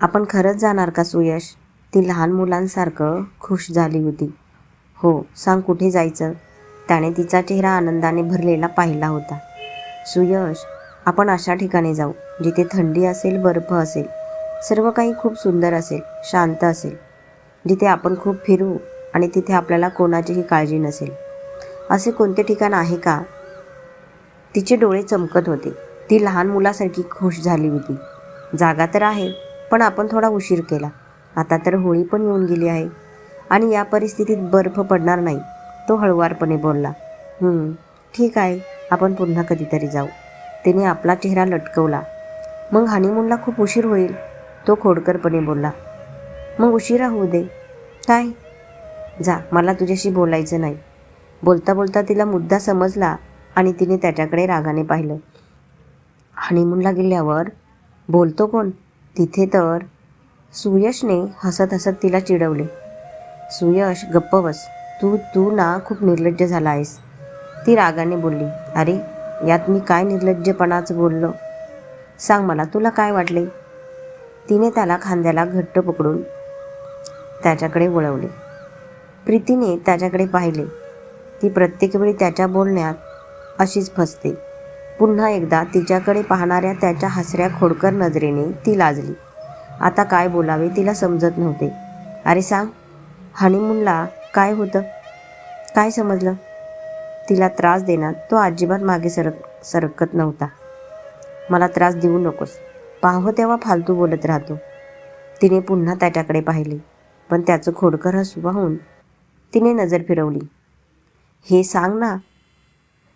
आपण खरंच जाणार का सुयश? ती लहान मुलांसारखं खुश झाली होती. हो सांग कुठे जायचं? त्याने तिचा चेहरा आनंदाने भरलेला पाहिला होता. सुयश आपण अशा ठिकाणी जाऊ जिथे थंडी असेल बर्फ असेल सर्व काही खूप सुंदर असेल शांत असेल जिथे आपण खूप फिरू आणि तिथे आपल्याला कोणाचीही काळजी नसेल. असे कोणते ठिकाण आहे का? तिचे डोळे चमकत होते. ती लहान मुलासारखी खुश झाली होती. जागा तर आहे पण आपण थोडा उशीर केला. आता तर होळी पण येऊन गेली आहे. आणि या परिस्थितीत बर्फ पडणार नाही तो हळुवारपणे बोलला. ठीक आहे आपण पुन्हा कधीतरी जाऊ. तिने आपला चेहरा लटकवला. मग हनीमूनला खूप उशीर होईल तो खोडकरपणे बोलला. मग उशिरा होऊ दे. काय? जा मला तुझ्याशी बोलायचं नाही. बोलता बोलता तिला मुद्दा समजला आणि तिने त्याच्याकडे रागाने पाहिलं. हनीमूनला गेल्यावर बोलतो कोण? तिथे तर सुयशने हसत हसत तिला चिडवले. सुयश गप्प बस. तू तू ना खूप निर्लज्ज झाला आहेस ती रागाने बोलली अरे यात मी काय निर्लज्जपणाचं बोललो? सांग मला तुला काय वाटले? तिने त्याला खांद्याला घट्ट पकडून त्याच्याकडे वळवले. प्रीतीने त्याच्याकडे पाहिले. ती प्रत्येक वेळी त्याच्या बोलण्यात अशीच फसते. पुन्हा एकदा तिच्याकडे पाहणाऱ्या त्याच्या हसऱ्या खोडकर नजरेने ती लाजली. आता काय बोलावे तिला समजत नव्हते. अरे सांग हनीमूनला काय होतं? काय समजलं? तिला त्रास देण्यात तो अजिबात मागे सरक सरकत नव्हता. मला त्रास देऊ नकोस. पाहो तेव्हा फालतू बोलत राहतो. तिने पुन्हा त्याच्याकडे पाहिले. पण त्याचं खोडकर हसू पाहून तिने नजर फिरवली. हे सांग ना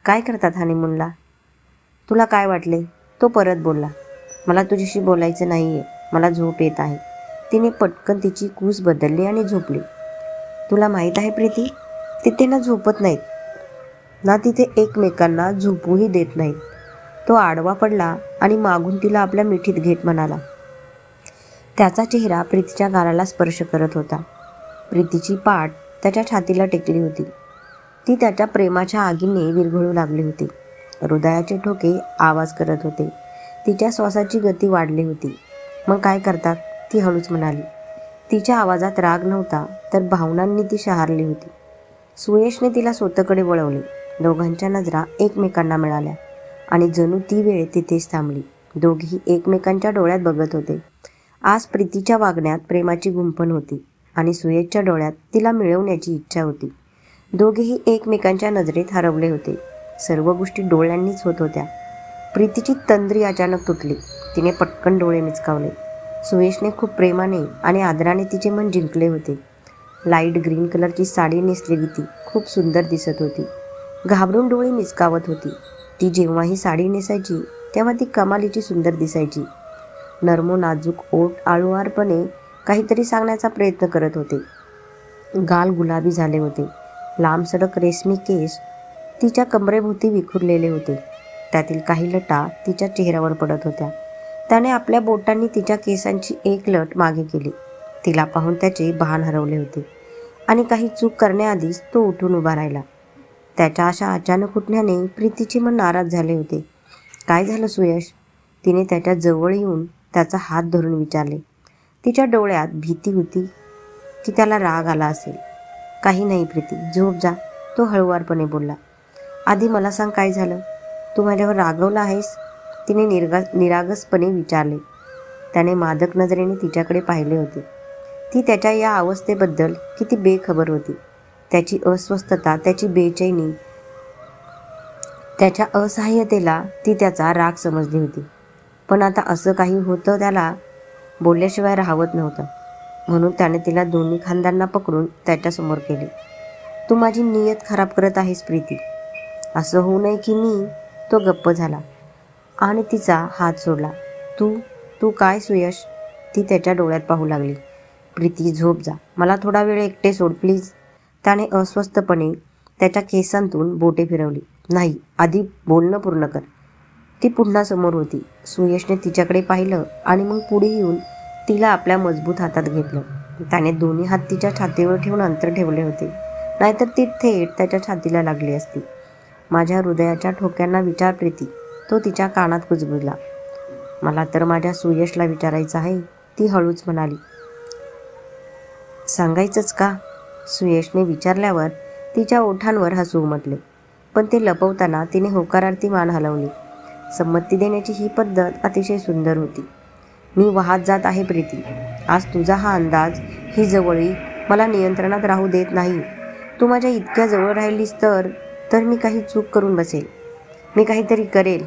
काय करतात हनीमूनला तुला काय वाटले? तो परत बोलला मला तुझ्याशी बोलायचं नाही आहे मला झोप येत आहे. तिने पटकन तिची कूस बदलली आणि झोपली. तुला माहीत आहे प्रीती तिथे ना झोपत नाहीत. ना तिथे एकमेकांना झोपूही देत नाहीत. तो आडवा पडला आणि मागून तिला आपल्या मिठीत घेत म्हणाला. त्याचा चेहरा प्रीतीच्या गालाला स्पर्श करत होता. प्रीतीची पाठ त्याच्या छातीला टेकली होती. ती त्याच्या प्रेमाच्या आगीने विरघळू लागली होती. हृदयाचे ठोके आवाज करत होते. तिच्या श्वासाची गती वाढली होती. मग काय करतात? ती हळूच म्हणाली. तिच्या आवाजात राग नव्हता तर भावनांनी ती शहारली होती. सुयशने तिला स्वतःकडे वळवले. दोघांच्या नजरा एकमेकांना मिळाल्या आणि जणू ती वेळ तिथेच थांबली. दोघेही एकमेकांच्या डोळ्यात बघत होते. आज प्रीतीच्या वागण्यात प्रेमाची गुंफण होती आणि सुयशच्या डोळ्यात तिला मिळवण्याची इच्छा होती. दोघेही एकमेकांच्या नजरेत हरवले होते. सर्व गोष्टी डोळ्यांनीच होत होत्या. प्रीतीची तंद्री अचानक तुटली. तिने पटकन डोळे मिचकावले. सुयशने खूप प्रेमाने आणि आदराने तिचे मन जिंकले होते. लाइट ग्रीन कलरची साडी नेसलेली ती खूप सुंदर दिसत होती. घाबरून डोळे मिचकावत होती. ती जेव्हा ही साडी नेसायची तेव्हा ती कमालीची सुंदर दिसायची. नर्मो नाजूक ओट आळुवारपणे काहीतरी सांगण्याचा प्रयत्न करत होते. गाल गुलाबी झाले होते. लांब सडक रेशमी केस तिच्या कमरेभोवती विखुरलेले होते. त्यातील काही लटा तिच्या चेहऱ्यावर पडत होत्या. त्याने आपल्या बोटांनी तिच्या केसांची एक लट मागे केली. तिला पाहून त्याचे भान हरवले होते. आणि काही चूक करण्याआधीच तो उठून उभा राहिला. त्याच्या अशा अचानक उठण्याने प्रीतीचे मन नाराज झाले होते. काय झालं सुयश? तिने त्याच्याजवळ येऊन त्याचा हात धरून विचारले. तिच्या डोळ्यात भीती होती की त्याला राग आला असेल. काही नाही प्रीती झोप जा तो हळुवारपणे बोलला. आधी मला सांग काय झालं? तू माझ्यावर रागवला आहेस? तिने निर्गा निरागसपणे विचारले. त्याने मादक नजरेने तिच्याकडे पाहिले होते. ती त्याच्या या अवस्थेबद्दल किती बेखबर होती. त्याची अस्वस्थता त्याची बेचैनी त्याच्या असहाय्यतेला ती त्याचा राग समजली होती. पण आता असं काही होतं त्याला बोलल्याशिवाय राहवत नव्हतं. म्हणून त्याने तिला दोन्ही खांद्यांना पकडून त्याच्यासमोर केले. तू माझी नियत खराब करत आहेस प्रीती. असं होऊ नये की मी तो गप्प झाला. आणि तिचा हात सोडला तू तू काय सुयश? ती त्याच्या डोळ्यात पाहू लागली. प्रीती झोप जा. मला थोडा वेळ एकटे सोड प्लीज. त्याने अस्वस्थपणे त्याच्या केसांतून बोटे फिरवली. नाही आधी बोलणं पूर्ण कर. ती पुन्हा समोर होती. सुयशने तिच्याकडे पाहिलं आणि मग पुढे येऊन तिला आपल्या मजबूत हातात घेतलं. त्याने दोन्ही हात तिच्या छातीवर ठेवून अंतर ठेवले होते. नाहीतर ती थेट त्याच्या छातीला लागली असती. माझ्या हृदयाच्या ठोक्यांना विचार प्रीती. तो तिच्या कानात कुजबुजला. मला तर माझ्या सुयशला विचारायचं आहे ती हळूच म्हणाली. सांगायचंच का? सुयशने विचारल्यावर तिच्या ओठांवर हसू उमटले. पण ते लपवताना तिने होकारार्थी मान हलवली. संमती देण्याची ही पद्धत अतिशय सुंदर होती. मी वाहत जात आहे प्रीती. आज तुझा हा अंदाज ही जवळी मला नियंत्रणात राहू देत नाही. तू माझ्या इतक्या जवळ राहिलीस तर तर मी काही चूक करून बसेल. मी काहीतरी करेल.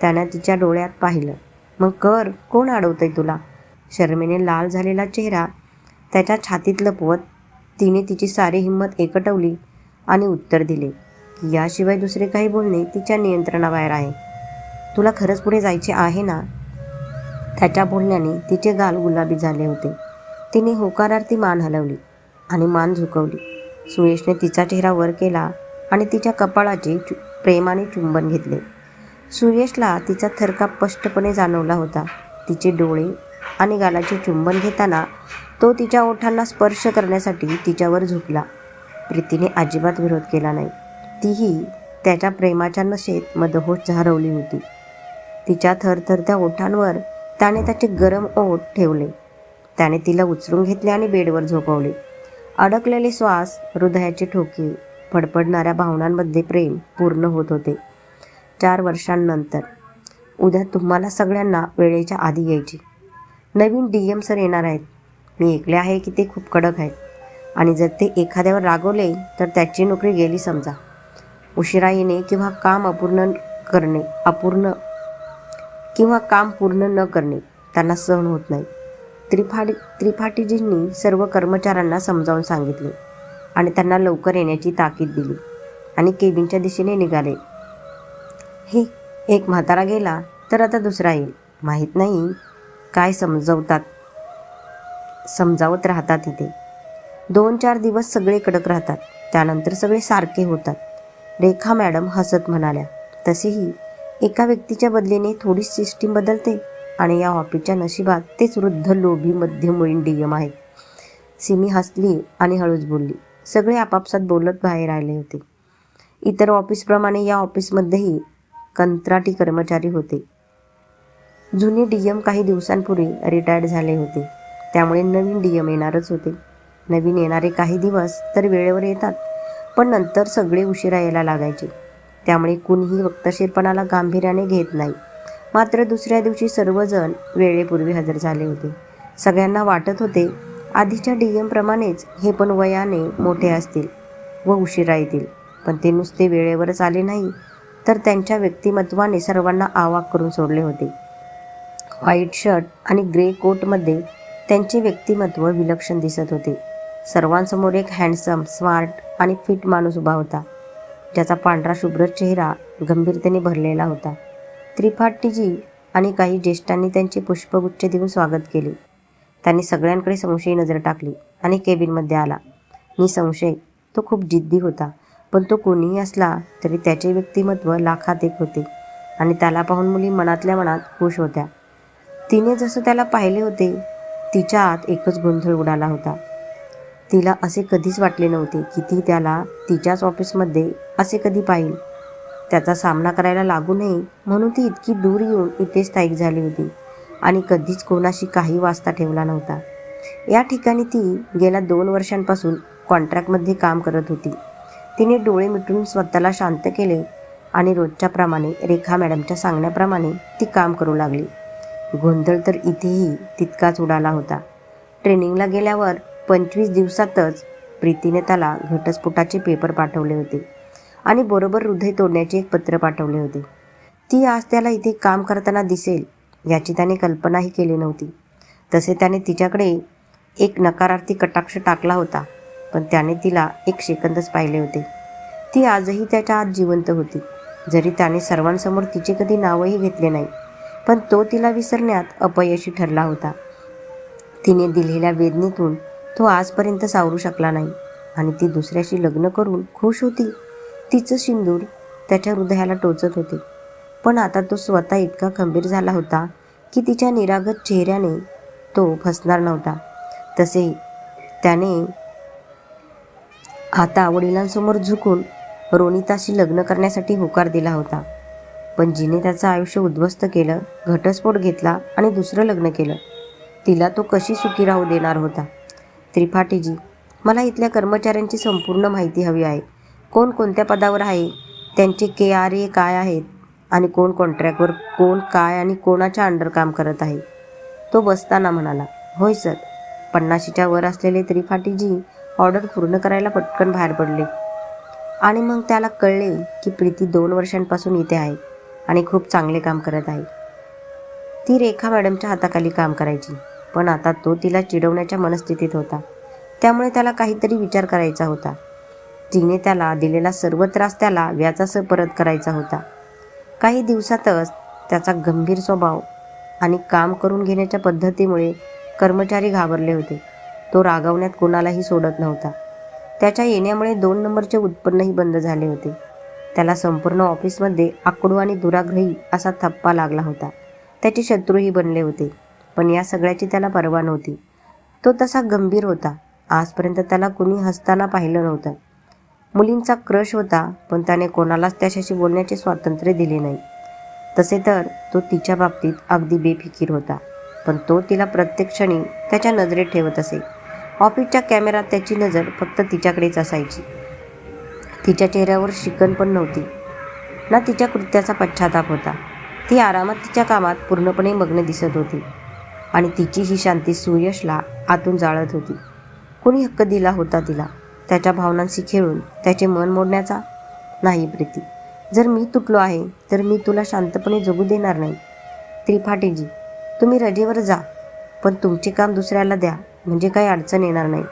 त्यानं तिच्या डोळ्यात पाहिलं. मग कर कोण अडवतंय तुला? शर्मेने लाल झालेला चेहरा त्याच्या छातीत लपवत तिने तिची सारी हिंमत एकटवली आणि उत्तर दिले की याशिवाय दुसरे काही बोलणे तिच्या नियंत्रणाबाहेर आहे. तुला खरंच पुढे जायचे आहे ना? त्याच्या बोलण्याने तिचे गाल गुलाबी झाले होते. तिने होकारार्थी मान हलवली आणि मान झुकवली. सुयशने तिचा चेहरा वर केला आणि तिच्या कपाळाचे चु प्रेमाने चुंबन घेतले. सुयशला तिचा थरका स्पष्टपणे जाणवला होता. तिचे डोळे आणि गालाचे चुंबन घेताना तो तिच्या ओठांना स्पर्श करण्यासाठी तिच्यावर झुकला. प्रीतीने अजिबात विरोध केला नाही. तीही त्याच्या प्रेमाच्या नशेत मदहोश झारवली होती. तिच्या थरथरत्या ओठांवर त्याने त्याचे गरम ओठ ठेवले. त्याने तिला उचलून घेतले आणि बेडवर झोपवले. अडकलेले श्वास हृदयाचे ठोके फडफडणाऱ्या भावनांमध्ये प्रेम पूर्ण होत होते. चार वर्षांनंतर. उद्या तुम्हाला सगळ्यांना वेळेच्या आधी यायची. नवीन डी एम सर येणार आहेत. मी ऐकले आहे की ते खूप कडक आहेत. आणि जर ते एखाद्यावर रागवले तर त्याची नोकरी गेली समजा. उशिरा येणे किंवा काम अपूर्ण करणे अपूर्ण किंवा काम पूर्ण न करणे त्यांना सहन होत नाही. त्रिफाटी त्रिपाठीजींनी सर्व कर्मचाऱ्यांना समजावून सांगितले. आणि त्यांना लवकर येण्याची ताकीद दिली आणि केबिनच्या दिशेने निघाले. हे एक म्हातारा गेला तर आता दुसरा येईल. माहीत नाही काय समजवतात समजावत राहतात इथे. दोन चार दिवस सगळे कडक राहतात. त्यानंतर सगळे सारखे होतात. रेखा मॅडम हसत म्हणाल्या तसेही एका व्यक्तीच्या बदलीने थोडी सिस्टीम बदलते आणि या ऑफिसच्या नशिबात तेच वृद्ध लोभी मध्यमवयीन डी एम आहेत. सिमी हसली आणि हळूच बोलली सगळे आपापसात बोलत बाहेर आले होते. इतर ऑफिसप्रमाणे या ऑफिसमध्येही कंत्राटी कर्मचारी होते. जुने डी एम काही दिवसांपूर्वी रिटायर्ड झाले होते. त्यामुळे नवीन डी एम येणारच होते. नवीन येणारे काही दिवस तर वेळेवर येतात पण नंतर सगळे उशिरा यायला लागायचे. त्यामुळे कुणीही वक्तशीरपणाला गांभीर्याने घेत नाही. मात्र दुसऱ्या दिवशी सर्वजण वेळेपूर्वी हजर झाले होते. सगळ्यांना वाटत होते आधीच्या डी एमप्रमाणेच हे पण वयाने मोठे असतील व उशिरा येतील पण ते नुसते वेळेवरच आले नाही तर त्यांच्या व्यक्तिमत्वाने सर्वांना आवाक करून सोडले होते. व्हाईट शर्ट आणि ग्रे कोटमध्ये त्यांचे व्यक्तिमत्व विलक्षण दिसत होते. सर्वांसमोर एक हँडसम स्मार्ट आणि फिट माणूस उभा होता ज्याचा पांढरा शुभ्र चेहरा गंभीरतेने भरलेला होता. त्रिपाठीजी आणि काही ज्येष्ठांनी त्यांचे पुष्पगुच्छ देऊन स्वागत केले. त्यांनी सगळ्यांकडे संशयी नजर टाकली आणि केबिनमध्ये आला. निसंशय तो खूप जिद्दी होता. पण तो कोणीही असला तरी त्याचे व्यक्तिमत्व लाखात एक होते आणि त्याला पाहून मुली मनातल्या मनात खुश होत्या. तिने जसं त्याला पाहिले होते तिच्या आत एकच गोंधळ उडाला होता. तिला असे कधीच वाटले नव्हते की ती त्याला तिच्याच ऑफिसमध्ये असे कधी पाहिल. त्याचा सामना करायला लागू नये म्हणून ती इतकी दूर येऊन इथे स्थायिक झाली होती. आणि कधीच कोणाशी काही वास्ता ठेवला नव्हता. या ठिकाणी ती गेल्या दोन वर्षांपासून कॉन्ट्रॅक्टमध्ये काम करत होती. तिने डोळे मिटून स्वतःला शांत केले आणि रोजच्याप्रमाणे रेखा मॅडमच्या सांगण्याप्रमाणे ती काम करू लागली. गोंधळ तर इथेही तितकाच उडाला होता. ट्रेनिंगला गेल्यावर पंचवीस दिवसातच प्रीतीने त्याला घटस्फोटाचे पेपर पाठवले होते आणि बरोबर हृदय तोडण्याचे एक पत्र पाठवले होते. ती आज त्याला इथे काम करताना दिसेल याची त्याने कल्पनाही केली नव्हती. तसे त्याने तिच्याकडे एक नकारार्थी कटाक्ष टाकला होता पण त्याने तिला एक सेकंदच पाहिले होते. ती आजही त्याच्या आत जिवंत होती जरी त्याने सर्वांसमोर तिचे कधी नावही घेतले नाही पण तो तिला विसरण्यात अपयशी ठरला होता. तिने दिलेल्या वेदनेतून तो आजपर्यंत सावरू शकला नाही आणि ती दुसऱ्याशी लग्न करून खुश होती. तिचं सिंदूर त्याच्या हृदयाला टोचत होते. पण आता तो स्वतः इतका खंबीर झाला होता की तिच्या निरागत चेहऱ्याने तो फसणार नव्हता. तसे त्याने आता वडिलांसमोर झुकून रोनिताशी लग्न करण्यासाठी होकार दिला होता. पण जिने त्याचं आयुष्य उद्ध्वस्त केलं घटस्फोट घेतला आणि दुसरं लग्न केलं. तिला तो कशी सुखी राहू देणार होता? त्रिपाठीजी मला इथल्या कर्मचाऱ्यांची संपूर्ण माहिती हवी आहे. कोण कोणत्या पदावर आहे? त्यांचे के आर ए काय आहेत? आणि कोण कॉन्ट्रॅक्टवर कोण काय आणि कोणाच्या अंडर काम करत आहे. तो बसताना म्हणाला होय सर पन्नाशीच्या वर असलेले त्रिपाठीजी ऑर्डर पूर्ण करायला पटकन बाहेर पडले. आणि मग त्याला कळले की प्रीती दोन वर्षांपासून इथे आहे आणि खूप चांगले काम करत आहे. ती रेखा मॅडमच्या हाताखाली काम करायची पण आता तो तिला चिडवण्याच्या मनस्थितीत होता. त्यामुळे त्याला काहीतरी विचार करायचा होता. तिने त्याला दिलेला सर्व त्रास त्याला व्याजासह परत करायचा होता. काही दिवसातच त्याचा गंभीर स्वभाव आणि काम करून घेण्याच्या पद्धतीमुळे कर्मचारी घाबरले होते. तो रागवण्यात कोणालाही सोडत नव्हता. त्याच्या येण्यामुळे दोन नंबरचे उत्पन्नही बंद झाले होते. त्याला संपूर्ण ऑफिसमध्ये आकडू आणि दुराग्रही असा थप्पा लागला होता. त्याचे शत्रूही बनले होते पण या सगळ्याची त्याला पर्वा नव्हती. तो तसा गंभीर होता. आजपर्यंत त्याला कुणी हसताना पाहिलं नव्हतं. मुलींचा क्रश होता पण त्याने कोणालाच त्याच्याशी बोलण्याचे स्वातंत्र्य दिले नाही. तसे तर तो तिच्या बाबतीत अगदी बेफिकीर होता पण तो तिला प्रत्येक क्षणी त्याच्या नजरेत ठेवत असे. ऑफिसच्या कॅमेरात त्याची नजर फक्त तिच्याकडेच असायची. तिच्या चेहऱ्यावर शिकन पण नव्हती. ना तिच्या कृत्याचा पश्चाताप होता. ती आरामात तिच्या कामात पूर्णपणे मग्न दिसत होती आणि तिची ही शांती सुयशला आतून जाळत होती. कोणी हक्क दिला होता तिला? त्याच्या भावनांशी खेळून त्याचे मन मोडण्याचा नाही प्रीती. जर मी तुटलो आहे तर मी तुला शांतपणे जगू देणार नाही. त्रिपाठीजी तुम्ही रजेवर जा पण तुमचे काम दुसऱ्याला द्या म्हणजे काही अडचण येणार नाही.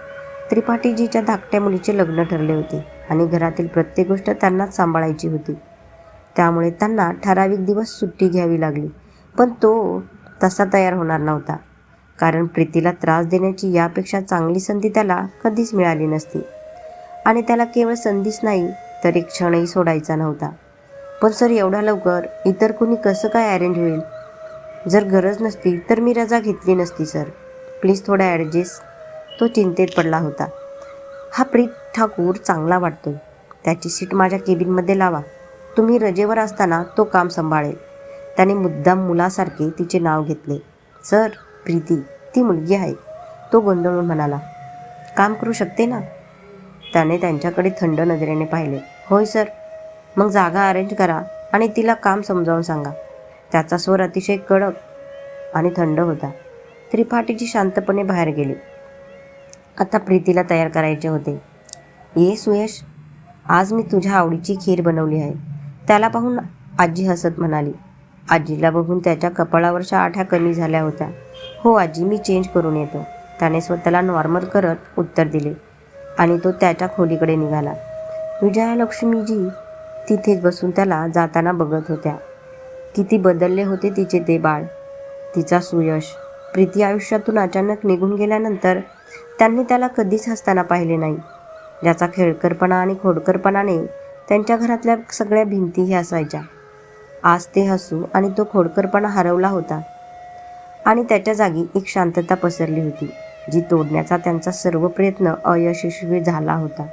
त्रिपाठीजीच्या धाकट्या मुलीचे लग्न ठरले होते आणि घरातील प्रत्येक गोष्ट त्यांनाच सांभाळायची होती. त्यामुळे त्यांना ठराविक दिवस सुट्टी घ्यावी लागली पण तो तसा तयार होणार नव्हता. कारण प्रीतीला त्रास देण्याची यापेक्षा चांगली संधी त्याला कधीच मिळाली नसती. आणि त्याला केवळ संधीच नाही तर एक क्षणही सोडायचा नव्हता. पण सर एवढ्या लवकर इतर कुणी कसं काय अरेंज होईल? जर गरज नसती तर मी रजा घेतली नसती सर. प्लीज थोडा ॲडजस्ट तो चिंतेत पडला होता. हा प्रीत ठाकूर चांगला वाटतो. त्याची सीट माझ्या केबिनमध्ये लावा. तुम्ही रजेवर असताना तो काम सांभाळेल. त्याने मुद्दाम मुलासारखे तिचे नाव घेतले. सर प्रीती ती मुलगी आहे. तो गोंधळून म्हणाला काम करू शकते ना? त्याने त्यांच्याकडे थंड नजरेने पाहिले. होय सर. मग जागा अरेंज करा आणि तिला काम समजावून सांगा. त्याचा स्वर अतिशय कडक आणि थंड होता. त्रिपाठीची शांतपणे बाहेर गेली. आता प्रीतीला तयार करायचे होते. ये सुयश. आज मी तुझ्या आवडीची खीर बनवली आहे. त्याला पाहून आजी हसत म्हणाली. आजीला बघून त्याच्या कपाळावरच्या आठ्या कमी झाल्या होत्या. हो आजी मी चेंज करून येतो. त्याने स्वतःला नॉर्मल करत उत्तर दिले. आणि तो त्याच्या खोलीकडे निघाला. विजयालक्ष्मीजी तिथेच बसून त्याला जाताना बघत होत्या. किती बदलले होते तिचे ते बाळ. तिचा सुयश. प्रीती आयुष्यातून अचानक निघून गेल्यानंतर त्यांनी त्याला कधीच हसताना पाहिले नाही. ज्याचा खेळकरपणा आणि खोडकरपणाने त्यांच्या घरातल्या सगळ्या भिंतीही असायच्या आज ते हसू आणि तो खोडकरपणा हरवला होता. आणि त्याच्या जागी एक शांतता पसरली होती. जी तोडण्याचा त्यांचा सर्व प्रयत्न अयशस्वी झाला होता.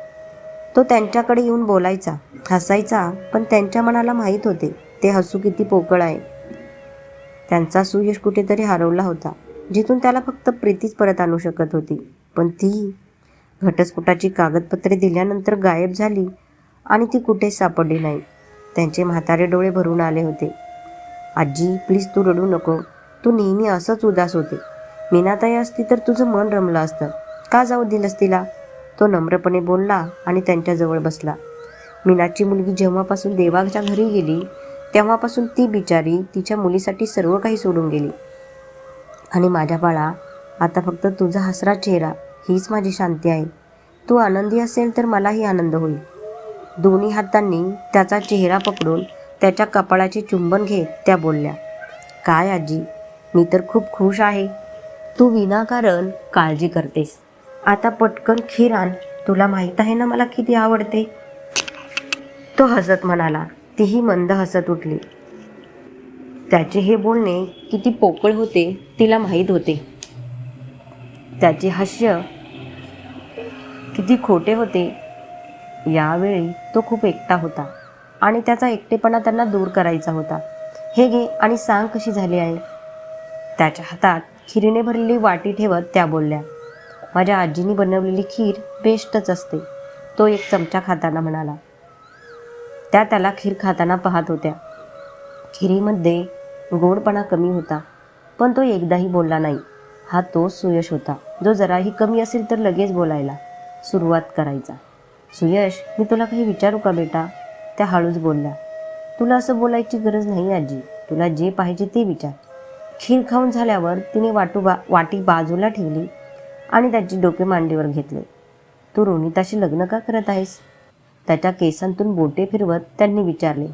तो त्यांच्याकडे येऊन बोलायचा हसायचा पण त्यांच्या मनाला माहीत होते ते हसू किती पोकळ आहे. त्यांचा सुयश कुठेतरी हरवला होता जिथून त्याला फक्त प्रीतीच परत आणू शकत होती. पण ती घटस्फोटाची कागदपत्रे दिल्यानंतर गायब झाली आणि ती कुठेच सापडली नाही. त्यांचे म्हातारे डोळे भरून आले होते. आजी प्लीज तू रडू नको. तू नेहमी असंच उदास होते. मीनाताई असती तर तुझं मन रमलं असतं. का जाऊ दिलंस तिला? तो नम्रपणे बोलला आणि त्यांच्याजवळ बसला. मीनाची मुलगी जेव्हापासून देवाच्या घरी गेली तेव्हापासून ती बिचारी तिच्या मुलीसाठी सर्व काही सोडून गेली. आणि माझ्या बाळा आता फक्त तुझा हसरा चेहरा हीच माझी शांती आहे. तू आनंदी असेल तर मलाही आनंद होईल. दोन्ही हातांनी त्याचा चेहरा पकडून त्याच्या कपाळाचे चुंबन घेत त्या बोलल्या काय आजी मी तर खूप खुश आहे. तू विनाकारण काळजी करतेस. आता पटकन खीर आण. तुला माहीत आहे ना मला किती आवडते? तो हसत म्हणाला. तीही मंद हसत उठली. त्याचे हे बोलणे किती पोकळ होते तिला माहीत होते. त्याचे हास्य किती खोटे होते यावेळी तो खूप एकटा होता आणि त्याचा एकटेपणा त्यांना दूर करायचा होता. हे घे आणि सांग कशी झाली आहे त्याच्या हातात खिरीने भरलेली वाटी ठेवत त्या बोलल्या माझ्या आजीने बनवलेली खीर बेस्टच असते तो एक चमचा खाताना म्हणाला. त्या त्याला खीर खाताना पाहत होत्या. खिरीमध्ये गोडपणा कमी होता पण तो एकदाही बोलला नाही. हा तोच सुयश होता जो जराही कमी असेल तर लगेच बोलायला सुरुवात करायचा. सुयश मी तुला काही विचारू का बेटा? त्या हळूच बोलल्या. तुला असं बोलायची गरज नाही आजी. तुला जे पाहिजे ते विचार. खीर खाऊन झाल्यावर तिने वाटू बा वाटी बाजूला ठेवली आणि त्याची डोके मांडीवर घेतले. तू रोनिताशी लग्न का करत आहेस? त्याच्या केसांतून बोटे फिरवत त्यांनी विचारले.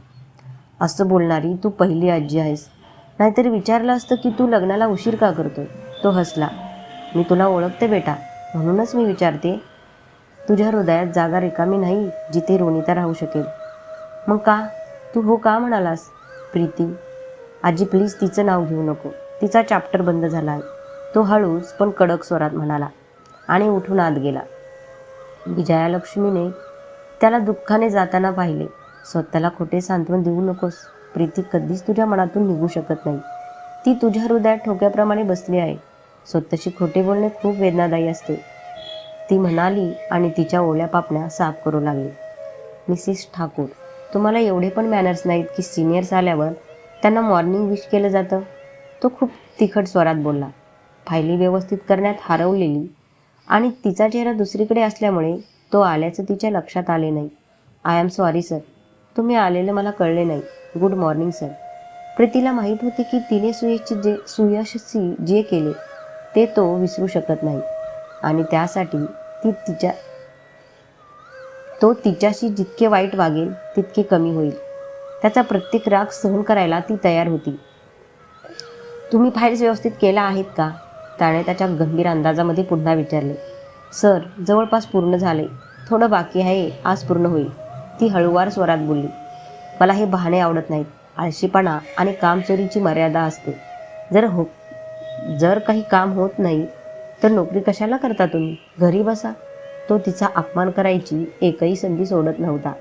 असं बोलणारी तू पहिली आजी आहेस. नाहीतर विचारलं असतं की तू लग्नाला उशीर का करतोय तो हसला. मी तुला ओळखते बेटा. म्हणूनच मी विचारते. तुझ्या हृदयात जागा रिकामी नाही जिथे रोनिता राहू शकेल. मग का? तू हो का म्हणालास? प्रीती आजी प्लीज तिचं नाव घेऊ नको. तिचा चॅप्टर बंद झाला. आहे तो हळूच पण कडक स्वरात म्हणाला आणि उठून आत गेला. विजयालक्ष्मीने त्याला दुःखाने जाताना पाहिले. स्वतःला खोटे सांत्वन देऊ नकोस. प्रीती कधीच तुझ्या मनातून निघू शकत नाही. ती तुझ्या हृदयात ठोक्याप्रमाणे बसली आहे. स्वतःशी खोटे बोलणे खूप वेदनादायी असते. ती म्हणाली आणि तिच्या ओल्या पापण्या साफ करू लागली. मिसेस ठाकूर तुम्हाला एवढे पण मॅनर्स नाहीत की सिनियर्स आल्यावर त्यांना मॉर्निंग विश केलं जातं. तो खूप तिखट स्वरात बोलला. फायली व्यवस्थित करण्यात हरवलेली आणि तिचा चेहरा दुसरीकडे असल्यामुळे तो आल्याचं तिच्या लक्षात आले नाही. आय एम सॉरी सर तुम्ही आलेलं मला कळले नाही. गुड मॉर्निंग सर प्रीतीला माहीत होते की तिने सुयशची जे सुयशशी जे केले ते तो विसरू शकत नाही. आणि त्यासाठी ती तिच्या तो तिच्याशी जितके वाईट वागेल तितके कमी होईल. त्याचा प्रत्येक राग सहन करायला ती तयार होती. तुम्ही फाईल्स व्यवस्थित केल्या आहेत का? त्याने त्याच्या गंभीर अंदाजामध्ये पुन्हा विचारले. सर जवळपास पूर्ण झाले. थोडं बाकी आहे आज पूर्ण होईल. ती हळूवार स्वरात बोलली. मला हे बहाणे आवडत नाहीत. आळशीपणा आणि कामचोरीची मर्यादा असते. जर हो जर काही काम होत नाही तर नोकरी कशाला करता तुम्ही? घरी बसा. तो तिचा अपमान करायची एकही संधी सोडत नव्हता.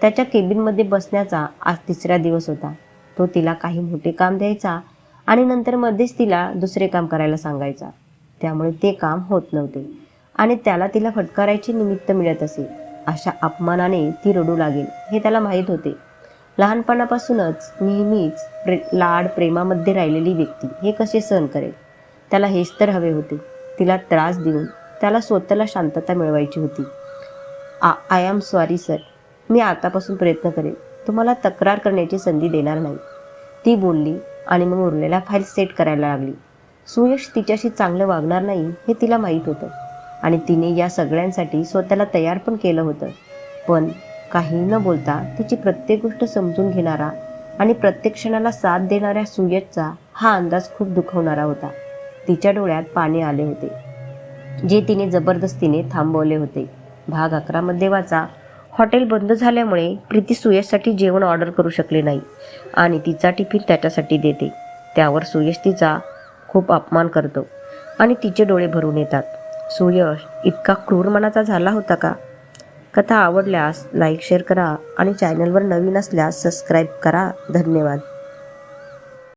त्याच्या केबिनमध्ये बसण्याचा आज तिसरा दिवस होता. तो तिला काही मोठे काम द्यायचा आणि नंतर मध्येच तिला दुसरे काम करायला सांगायचा. त्यामुळे ते काम होत नव्हते आणि त्याला तिला फटकारायचे निमित्त मिळत असे. अशा अपमानाने ती रडू लागेल हे त्याला माहीत होते. लहानपणापासूनच नेहमीच प्रे लाड प्रेमामध्ये राहिलेली व्यक्ती हे कसे सहन करेल? त्याला हेच तर हवे होते. तिला त्रास देऊन त्याला स्वतःला शांतता मिळवायची होती. आ आय एम सॉरी सर. मी आतापासून प्रयत्न करेन. तुम्हाला तक्रार करण्याची संधी देणार नाही. ती बोलली आणि मग उरलेल्या फाईल सेट करायला लागली. सुयश तिच्याशी चांगलं वागणार नाही हे तिला माहीत होतं आणि तिने या सगळ्यांसाठी स्वतःला तयार पण केलं होतं. पण काही न बोलता तिची प्रत्येक गोष्ट समजून घेणारा आणि प्रत्येक क्षणाला साथ देणाऱ्या सुयशचा हा अंदाज खूप दुखवणारा होता. तिच्या डोळ्यात पाणी आले होते. जे तिने जबरदस्तीने थांबवले होते. भाग अकरामध्ये वाचा. हॉटेल बंद झाल्यामुळे प्रीती सुयशसाठी जेवण ऑर्डर करू शकले नाही आणि तिचा टिफिन त्याच्यासाठी देते. त्यावर सुयश तिचा खूप अपमान करतो आणि तिचे डोळे भरून येतात. सुयश इतका क्रूर मनाचा झाला होता का? कथा आवडल्यास लाईक शेअर करा आणि चॅनलवर नवीन असल्यास सबस्क्राईब करा. धन्यवाद.